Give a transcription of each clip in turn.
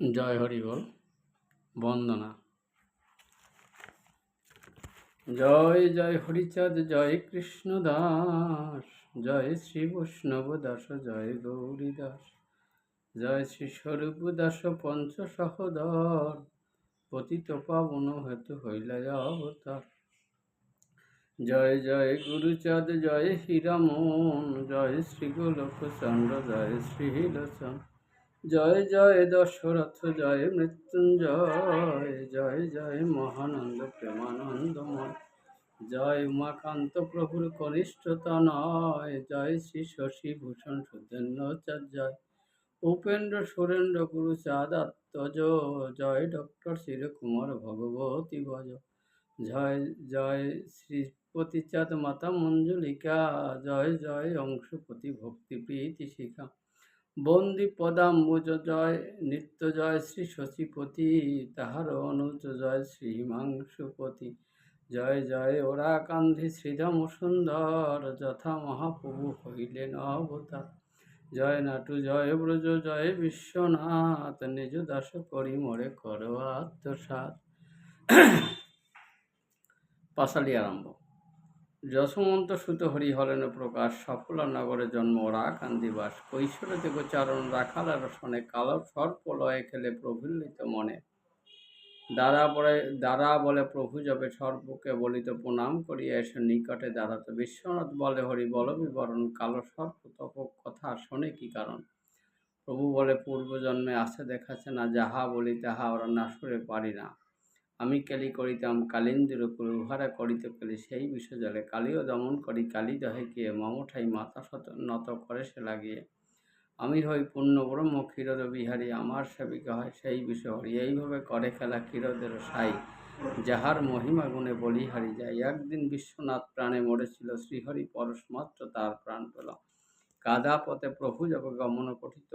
জয় হরিবল বন্দনা। জয় জয় হরিচাঁদ, জয় কৃষ্ণ দাস জয় শ্রী বৈষ্ণব দাস, জয় গৌরী দাস, জয় শ্রী স্বরূপ দাস, পঞ্চ সহদর, পতিত পাবন হেতু হইলা অবতার। জয় জয় গুরুচাঁদ, জয় হীরামন, জয় শ্রী গোলক চন্দ্র জয় শ্রী লোচন জয় জয় দশরথ, জয় মৃত্যুঞ্জয়, জয় জয় মহানন্দ প্রেমানন্দময়, জয় উমাকান্ত প্রভুর কনিষ্ঠতা নয় জয় শ্রী শশী ভূষণ সুধেন্দ্রাচার্য উপেন্দ্র সুরেন্দ্র গুরু চাঁদাত্মজ জয় ডক্টর শিরকুমার ভগবতী ভজ জয় জয় শ্রীপতিচাঁদ মাতা মঞ্জুলিকা, জয় জয় অংশপতি ভক্তি প্রীতি শিখা বন্দি পদাম্বুজ জয় নিত্য জয় শ্রী শশীপতি তাহার অনুজ জয় শ্রী হিমাংশুপতি জয় জয় ওরা কান্ধি শ্রীধাম সুন্দর, যথা মহাপ্রভু হইলেন অবতার। জয় নাটু, জয় ব্রজ, জয় বিশ্বনাথ, নিজ দাস করি মোরে করো আত্মসাত পাশালি আরম্ভ। যশমন্ত সুত হরি হলেন প্রকাশ, সফল নগরে জন্ম রাকান্দিবাস কৈশোরতে গোচারণ রাখালার শনে কালো সর্প লয়ে খেলে প্রফুল্লিত মনে। দ্বারা বলে দ্বারা বলে প্রভু যাবে সর্বকে বলিত প্রণাম করিয়া এসে নিকটে দাঁড়াতো। বিশ্বনাথ বলে, হরি, বল বিবরণ, কালো সর্প তপ কথা শোনে কি কারণ? প্রভু বলে, পূর্বজন্মে আসে দেখাছে না, যাহা বলি তাহা ওরা না সুরে পারি না। আমি কালি করিতাম, কালিন্দির উপর উহারা করিতে পেলে সেই বিষ জলে কালিও দমন করি, কালী দহে গিয়ে মমঠাই মাথা শত, নত করে সে লাগিয়ে। আমি হই পূর্ণ ব্রহ্ম, ক্ষীরদ বিহারী, আমার সেবিকা হয় সেই বিষয় হরি এইভাবে করে খেলা ক্ষীরদের সাই, যাহার মহিমা গুণে বলিহারি যায়। একদিন বিশ্বনাথ প্রাণে মরেছিল, শ্রীহরি পরশমাত্র তার প্রাণ পেল। কাদা পথে প্রভু যবে গমন কঠিত,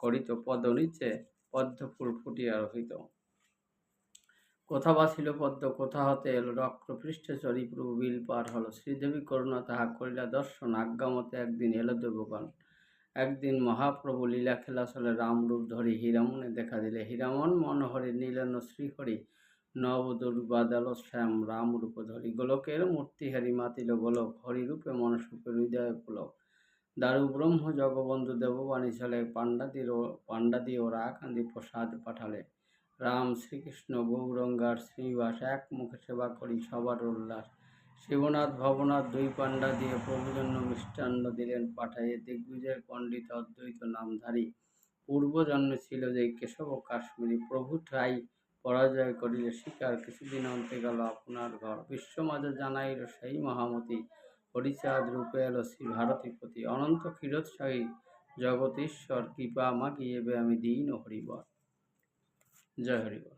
করিত পদ নিচে পদ্ম ফুল ফুটিয়া রহিত। কোথা বাসিল পদ্ম, কোথা হতে এলো রক্র পৃষ্ঠে চরি প্রভু বিল পার হলো। শ্রীদেবী করুণা তাহা করিলা দর্শন আজ্ঞামতে একদিন এলো দেবগণ। একদিন মহাপ্রভু লীলা খেলা চলে রামরূপ ধরি হীরামনে দেখা দিলে। হীরামন মনোহরি নীলেন শ্রীহরি, নব দুর্বাদল শ্যাম রামরূপ ধরি। গোলকের মূর্তিহারি মাতিল গোলক, হরিরূপে মনসূপে হৃদয় পুলক। দারু ব্রহ্ম জগবন্ধু দেববাণী চলে পাণ্ডাদি পাণ্ডাদি ও রাকান্দি প্রসাদ পাঠালে। রাম শ্রীকৃষ্ণ গৌরঙ্গার শ্রীবাস এক মুখে সেবা করি, সবার উল্লাস। শিবনাথ, ভবনাথ, দুই পাণ্ডা দিয়ে প্রভু জন্য মিষ্টান্ন দিলেন পাঠাইয়ে দিগ্বিজয় পণ্ডিত অদ্বৈত নামধারী। পূর্বজন্মে ছিল যে কেশব কাশ্মীরি, প্রভু ঠাই পরাজয় করিলে শিকার কিছুদিন অন্তে গেল আপনার ঘর। বিশ্ব জানাইল সেই মহামতি হরিচাঁদ রূপে এলো শ্রী ভারতীপতি। অনন্ত ক্ষীরোৎসাহী জগতীশ্বর কৃপা মাগিয়েবে আমি দিন হরিবর। জয় হরিবর